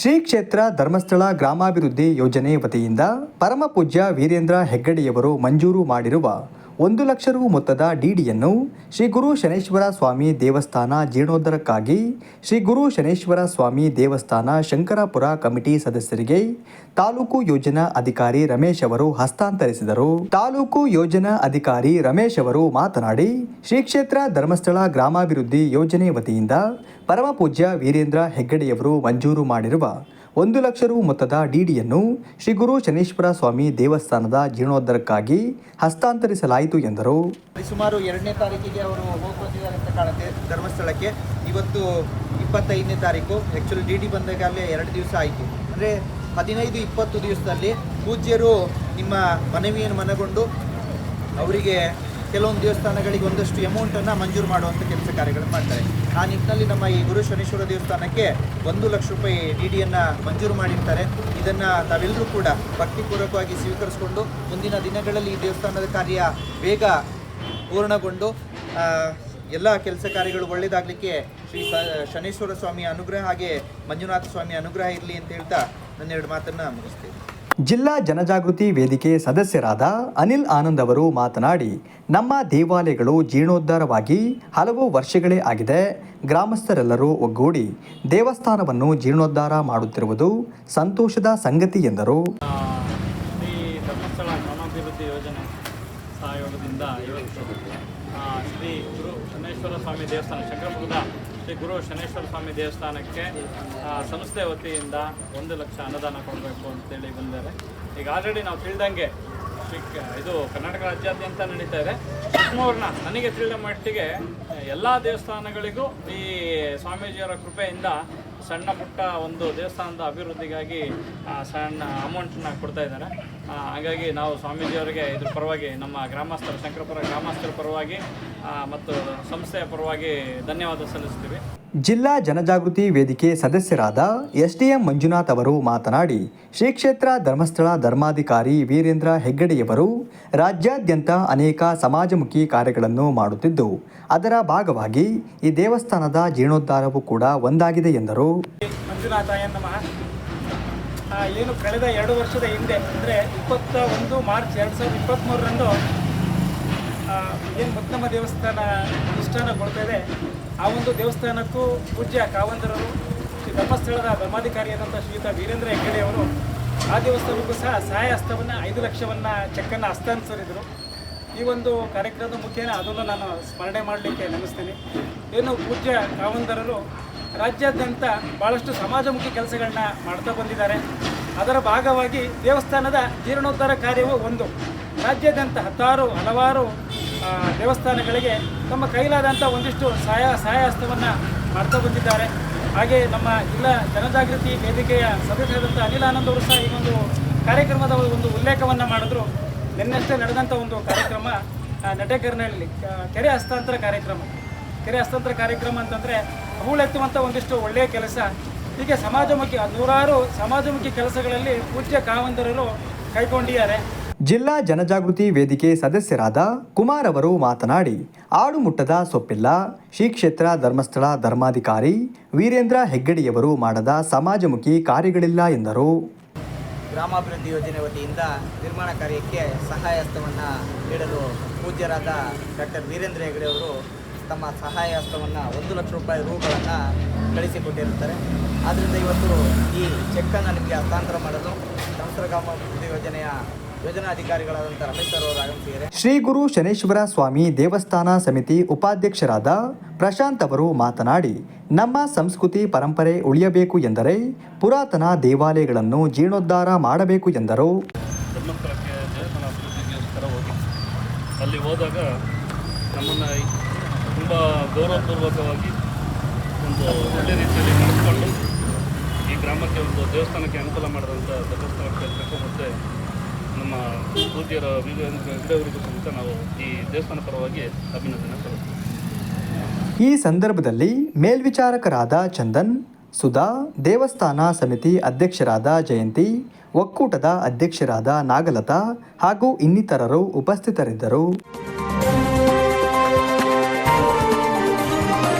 ಶ್ರೀ ಕ್ಷೇತ್ರ ಧರ್ಮಸ್ಥಳ ಗ್ರಾಮಾಭಿವೃದ್ಧಿ ಯೋಜನೆ ವತಿಯಿಂದ ಪರಮ ಪೂಜ್ಯ ವೀರೇಂದ್ರ ಹೆಗ್ಗಡೆಯವರು ಮಂಜೂರು ಮಾಡಿರುವ ಒಂದು ಲಕ್ಷ ರು ಮೊತ್ತದ ಡಿಡಿಯನ್ನು ಶ್ರೀ ಗುರು ಶನೇಶ್ವರ ಸ್ವಾಮಿ ದೇವಸ್ಥಾನ ಜೀರ್ಣೋದ್ಧಾರಕ್ಕಾಗಿ ಶ್ರೀ ಗುರು ಶನೇಶ್ವರ ಸ್ವಾಮಿ ದೇವಸ್ಥಾನ ಶಂಕರಾಪುರ ಕಮಿಟಿ ಸದಸ್ಯರಿಗೆ ತಾಲೂಕು ಯೋಜನಾ ಅಧಿಕಾರಿ ರಮೇಶ್ ಅವರು ಹಸ್ತಾಂತರಿಸಿದರು. ತಾಲೂಕು ಯೋಜನಾ ಅಧಿಕಾರಿ ರಮೇಶ್ ಅವರು ಮಾತನಾಡಿ, ಶ್ರೀ ಕ್ಷೇತ್ರ ಧರ್ಮಸ್ಥಳ ಗ್ರಾಮಾಭಿವೃದ್ಧಿ ಯೋಜನೆ ವತಿಯಿಂದ ಪರಮಪೂಜ್ಯ ವೀರೇಂದ್ರ ಹೆಗ್ಗಡೆಯವರು ಮಂಜೂರು ಮಾಡಿರುವ ಒಂದು ಲಕ್ಷ ರು ಮೊತ್ತದ ಡಿಡಿಯನ್ನು ಶ್ರೀ ಗುರು ಶನೇಶ್ವರ ಸ್ವಾಮಿ ದೇವಸ್ಥಾನದ ಜೀರ್ಣೋದ್ಧಾರಕ್ಕಾಗಿ ಹಸ್ತಾಂತರಿಸಲಾಯಿತು ಎಂದರು. ಸುಮಾರು ಎರಡನೇ ತಾರೀಕಿಗೆ ಅವರು ಹೋಗುತ್ತಿದ್ದಾರೆ ಅಂತ ಕಾಣುತ್ತೆ. ಧರ್ಮಸ್ಥಳಕ್ಕೆ ಇವತ್ತು ಇಪ್ಪತ್ತೈದನೇ ತಾರೀಕು. ಆ್ಯಕ್ಚುಲಿ ಡಿ ಡಿ ಬಂದಾಗಲೇ ಎರಡು ದಿವಸ ಆಯಿತು. ಅಂದರೆ ಹದಿನೈದು, ಇಪ್ಪತ್ತು ದಿವಸದಲ್ಲಿ ಪೂಜ್ಯರು ನಿಮ್ಮ ಮನವಿಯನ್ನು ಮನಗೊಂಡು ಅವರಿಗೆ ಕೆಲವೊಂದು ದೇವಸ್ಥಾನಗಳಿಗೆ ಒಂದಷ್ಟು ಅಮೌಂಟನ್ನು ಮಂಜೂರು ಮಾಡುವಂಥ ಕೆಲಸ ಕಾರ್ಯಗಳನ್ನು ಮಾಡ್ತಾರೆ. ಆ ನಿಟ್ಟಿನಲ್ಲಿ ನಮ್ಮ ಈ ಗುರು ಶನೇಶ್ವರ ದೇವಸ್ಥಾನಕ್ಕೆ ಒಂದು ಲಕ್ಷ ರೂಪಾಯಿ ಡಿ ಡಿಯನ್ನು ಮಂಜೂರು ಮಾಡಿರ್ತಾರೆ. ಇದನ್ನು ತಾವೆಲ್ಲರೂ ಕೂಡ ಭಕ್ತಿಪೂರ್ವಕವಾಗಿ ಸ್ವೀಕರಿಸಿಕೊಂಡು ಮುಂದಿನ ದಿನಗಳಲ್ಲಿ ಈ ದೇವಸ್ಥಾನದ ಕಾರ್ಯ ಬೇಗ ಪೂರ್ಣಗೊಂಡು ಎಲ್ಲ ಕೆಲಸ ಕಾರ್ಯಗಳು ಒಳ್ಳೆಯದಾಗಲಿಕ್ಕೆ ಶ್ರೀ ಶನೇಶ್ವರ ಸ್ವಾಮಿಯ ಅನುಗ್ರಹ ಹಾಗೆ ಮಂಜುನಾಥ ಸ್ವಾಮಿಯ ಅನುಗ್ರಹ ಇರಲಿ ಅಂತ ಹೇಳ್ತಾ ನನ್ನೆರಡು ಮಾತನ್ನು ಮುಗಿಸ್ತೇನೆ. ಜಿಲ್ಲಾ ಜನಜಾಗೃತಿ ವೇದಿಕೆ ಸದಸ್ಯರಾದ ಅನಿಲ್ ಆನಂದ್ ಅವರು ಮಾತನಾಡಿ, ನಮ್ಮ ದೇವಾಲಯಗಳು ಜೀರ್ಣೋದ್ಧಾರವಾಗಿ ಹಲವು ವರ್ಷಗಳೇ ಆಗಿದೆ. ಗ್ರಾಮಸ್ಥರೆಲ್ಲರೂ ಒಗ್ಗೂಡಿ ದೇವಸ್ಥಾನವನ್ನು ಜೀರ್ಣೋದ್ಧಾರ ಮಾಡುತ್ತಿರುವುದು ಸಂತೋಷದ ಸಂಗತಿ ಎಂದರು. ಸಹಯೋಗದಿಂದ ಇವತ್ತು ಶ್ರೀ ಗುರು ಚನ್ನೇಶ್ವರ ಸ್ವಾಮಿ ದೇವಸ್ಥಾನ ಶಂಕರಪುರದ ಶ್ರೀ ಗುರು ಶನೇಶ್ವರ ಸ್ವಾಮಿ ದೇವಸ್ಥಾನಕ್ಕೆ ಸಂಸ್ಥೆ ವತಿಯಿಂದ ಒಂದು ಲಕ್ಷ ಅನುದಾನ ಕೊಡಬೇಕು ಅಂತೇಳಿ ಬಂದಿದ್ದಾರೆ. ಈಗ ಆಲ್ರೆಡಿ ನಾವು ತಿಳಿದಂಗೆ ಇದು ಕರ್ನಾಟಕ ರಾಜ್ಯಾದ್ಯಂತ ನಡೀತಾ ಇದೆ ಚಿಕ್ಕಮೂರ್ನ ನನಗೆ ತಿಳಿದ ಮಟ್ಟಿಗೆ, ಎಲ್ಲ ದೇವಸ್ಥಾನಗಳಿಗೂ ಈ ಸ್ವಾಮೀಜಿಯವರ ಕೃಪೆಯಿಂದ ಸಣ್ಣ ಪುಟ್ಟ ಒಂದು ದೇವಸ್ಥಾನದ ಅಭಿವೃದ್ಧಿಗಾಗಿ ಸಣ್ಣ ಅಮೌಂಟನ್ನ ಕೊಡ್ತಾ ಇದ್ದಾರೆ. ಹಾಗಾಗಿ ನಾವು ಸ್ವಾಮೀಜಿಯವರಿಗೆ ಇದ್ರ ಪರವಾಗಿ ನಮ್ಮ ಗ್ರಾಮಸ್ಥರ, ಶಂಕರಪುರ ಗ್ರಾಮಸ್ಥರ ಪರವಾಗಿ ಮತ್ತು ಸಂಸ್ಥೆಯ ಪರವಾಗಿ ಧನ್ಯವಾದ ಸಲ್ಲಿಸ್ತೀವಿ. ಜಿಲ್ಲಾ ಜನಜಾಗೃತಿ ವೇದಿಕೆ ಸದಸ್ಯರಾದ ಎಸ್ ಡಿ ಎಂ ಮಂಜುನಾಥ್ ಅವರು ಮಾತನಾಡಿ, ಶ್ರೀ ಕ್ಷೇತ್ರ ಧರ್ಮಸ್ಥಳ ಧರ್ಮಾಧಿಕಾರಿ ವೀರೇಂದ್ರ ಹೆಗ್ಗಡೆಯವರು ರಾಜ್ಯಾದ್ಯಂತ ಅನೇಕ ಸಮಾಜಮುಖಿ ಕಾರ್ಯಗಳನ್ನು ಮಾಡುತ್ತಿದ್ದು, ಅದರ ಭಾಗವಾಗಿ ಈ ದೇವಸ್ಥಾನದ ಜೀರ್ಣೋದ್ಧಾರವೂ ಕೂಡ ಒಂದಾಗಿದೆ ಎಂದರು. ಏನು ಕಳೆದ ಎರಡು ವರ್ಷದ ಹಿಂದೆ, ಅಂದರೆ ಇಪ್ಪತ್ತ ಒಂದು ಮಾರ್ಚ್ ಎರಡು ಸಾವಿರದ ಇಪ್ಪತ್ತ್ಮೂರರಂದು ಏನು ಮುತ್ತಮ್ಮ ದೇವಸ್ಥಾನ ಅನುಷ್ಠಾನಗೊಳ್ತಾ ಇದೆ ಆ ಒಂದು ದೇವಸ್ಥಾನಕ್ಕೂ ಪೂಜ್ಯ ಕಾವಂದರರು ಶ್ರೀ ಧರ್ಮಸ್ಥಳದ ಧರ್ಮಾಧಿಕಾರಿಯಾದಂಥ ಶ್ರೀಯುತ ವೀರೇಂದ್ರ ಹೆಗ್ಗಡೆಯವರು ಆ ದೇವಸ್ಥಾನಕ್ಕೂ ಸಹ ಸಹಾಯ ಹಸ್ತವನ್ನು ಐದು ಲಕ್ಷವನ್ನು ಚೆಕ್ಕನ್ನು ಹಸ್ತಾಂತರಿಸಿದರು. ಈ ಒಂದು ಕಾರ್ಯಕ್ರಮದ ಮುಖೇನ ಅದನ್ನು ನಾನು ಸ್ಮರಣೆ ಮಾಡಲಿಕ್ಕೆ ನೆನೆಸ್ತೀನಿ. ಏನು ಪೂಜ್ಯ ಕಾವಂದರರು ರಾಜ್ಯಾದ್ಯಂತ ಭಾಳಷ್ಟು ಸಮಾಜಮುಖಿ ಕೆಲಸಗಳನ್ನ ಮಾಡ್ತಾ ಬಂದಿದ್ದಾರೆ. ಅದರ ಭಾಗವಾಗಿ ದೇವಸ್ಥಾನದ ಜೀರ್ಣೋದ್ಧಾರ ಕಾರ್ಯವೂ ಒಂದು. ರಾಜ್ಯಾದ್ಯಂತ ಹತ್ತಾರು, ಹಲವಾರು ದೇವಸ್ಥಾನಗಳಿಗೆ ತಮ್ಮ ಕೈಲಾದಂಥ ಒಂದಿಷ್ಟು ಸಹಾಯ ಸಹಾಯ ಹಸ್ತವನ್ನು ಮಾಡ್ತಾ ಬಂದಿದ್ದಾರೆ. ಹಾಗೆ ನಮ್ಮ ಜಿಲ್ಲಾ ಜನಜಾಗೃತಿ ವೇದಿಕೆಯ ಸದಸ್ಯರಾದಂಥ ಅನಿಲ್ ಆನಂದ್ ಅವರು ಸಹ ಈ ಒಂದು ಕಾರ್ಯಕ್ರಮದ ಒಂದು ಉಲ್ಲೇಖವನ್ನು ಮಾಡಿದ್ರು. ನಿನ್ನಷ್ಟೇ ನಡೆದಂಥ ಒಂದು ಕಾರ್ಯಕ್ರಮ ಕ- ಕೆರೆ ಹಸ್ತಾಂತರ ಕಾರ್ಯಕ್ರಮ. ಕೆರೆ ಹಸ್ತಾಂತರ ಕಾರ್ಯಕ್ರಮ ಅಂತಂದರೆ ಹೂಳೆತ್ತುವಂಥ ಒಂದಿಷ್ಟು ಒಳ್ಳೆಯ ಕೆಲಸ. ಹೀಗೆ ಸಮಾಜಮುಖಿ, ನೂರಾರು ಸಮಾಜಮುಖಿ ಕೆಲಸಗಳಲ್ಲಿ ಪೂಜ್ಯ ಕಾವಂದರರು ಕೈಗೊಂಡಿದ್ದಾರೆ. ಜಿಲ್ಲಾ ಜನಜಾಗೃತಿ ವೇದಿಕೆ ಸದಸ್ಯರಾದ ಕುಮಾರ್ ಅವರು ಮಾತನಾಡಿ, ಆಡುಮುಟ್ಟದ ಸೊಪ್ಪಿಲ್ಲ, ಶ್ರೀ ಕ್ಷೇತ್ರ ಧರ್ಮಸ್ಥಳ ಧರ್ಮಾಧಿಕಾರಿ ವೀರೇಂದ್ರ ಹೆಗ್ಗಡೆಯವರು ಮಾಡದ ಸಮಾಜಮುಖಿ ಕಾರ್ಯಗಳಿಲ್ಲ ಎಂದರು. ಗ್ರಾಮಾಭಿವೃದ್ಧಿ ಯೋಜನೆ ವತಿಯಿಂದ ನಿರ್ಮಾಣ ಕಾರ್ಯಕ್ಕೆ ಸಹಾಯ ಹಸ್ತವನ್ನು ನೀಡಲು ಪೂಜ್ಯರಾದ ಡಾಕ್ಟರ್ ವೀರೇಂದ್ರ ಹೆಗಡೆ ಅವರು ತಮ್ಮ ಸಹಾಯ ಹಸ್ತವನ್ನು ಒಂದು ಲಕ್ಷ ರೂಪಾಯಿ ರೂಗಳನ್ನು ಕಳಿಸಿಕೊಟ್ಟಿರುತ್ತಾರೆ. ಆದ್ದರಿಂದ ಇವತ್ತು ಈ ಚೆಕ್ಕನ್ನು ನಿಮಗೆ ಹಸ್ತಾಂತರ ಮಾಡಲು ಗ್ರಾಮಾಭಿವೃದ್ಧಿ ಯೋಜನೆಯ ಯೋಜನಾಧಿಕಾರಿಗಳಾದಂಥ ರಮೇಶ್ ಸರ್ ಅವರು ಆಗಮಿಸಿದ್ದಾರೆ. ಶ್ರೀ ಗುರು ಶನೇಶ್ವರ ಸ್ವಾಮಿ ದೇವಸ್ಥಾನ ಸಮಿತಿ ಉಪಾಧ್ಯಕ್ಷರಾದ ಪ್ರಶಾಂತ್ ಅವರು ಮಾತನಾಡಿ ನಮ್ಮ ಸಂಸ್ಕೃತಿ ಪರಂಪರೆ ಉಳಿಯಬೇಕು ಎಂದರೆ ಪುರಾತನ ದೇವಾಲಯಗಳನ್ನು ಜೀರ್ಣೋದ್ಧಾರ ಮಾಡಬೇಕು ಎಂದರು. ಅಲ್ಲಿ ಹೋದಾಗ ನಮ್ಮನ್ನು ತುಂಬ ಗೌರವಪೂರ್ವಕವಾಗಿ ಒಂದು ಒಳ್ಳೆ ರೀತಿಯಲ್ಲಿ ನಡೆಸ್ಕೊಂಡು ಈ ಗ್ರಾಮಕ್ಕೆ ಒಂದು ದೇವಸ್ಥಾನಕ್ಕೆ ಅನುಕೂಲ ಮಾಡಿದಂಥ ಧರ್ಮಸ್ಥಳ ಕ್ಷೇತ್ರಕ್ಕೂ ಮತ್ತು ನಮ್ಮ ಪೂಜ್ಯರ ವೀರೇಂದ್ರ ಸಮೇತ ನಾವು ಈ ದೇವಸ್ಥಾನ ಪರವಾಗಿ ಅಭಿನಂದನೆ ಈ ಸಂದರ್ಭದಲ್ಲಿ ಮೇಲ್ವಿಚಾರಕರಾದ ಚಂದನ್, ಸುಧಾ, ದೇವಸ್ಥಾನ ಸಮಿತಿ ಅಧ್ಯಕ್ಷರಾದ ಜಯಂತಿ, ಒಕ್ಕೂಟದ ಅಧ್ಯಕ್ಷರಾದ ನಾಗಲತಾ ಹಾಗೂ ಇನ್ನಿತರರು ಉಪಸ್ಥಿತರಿದ್ದರು.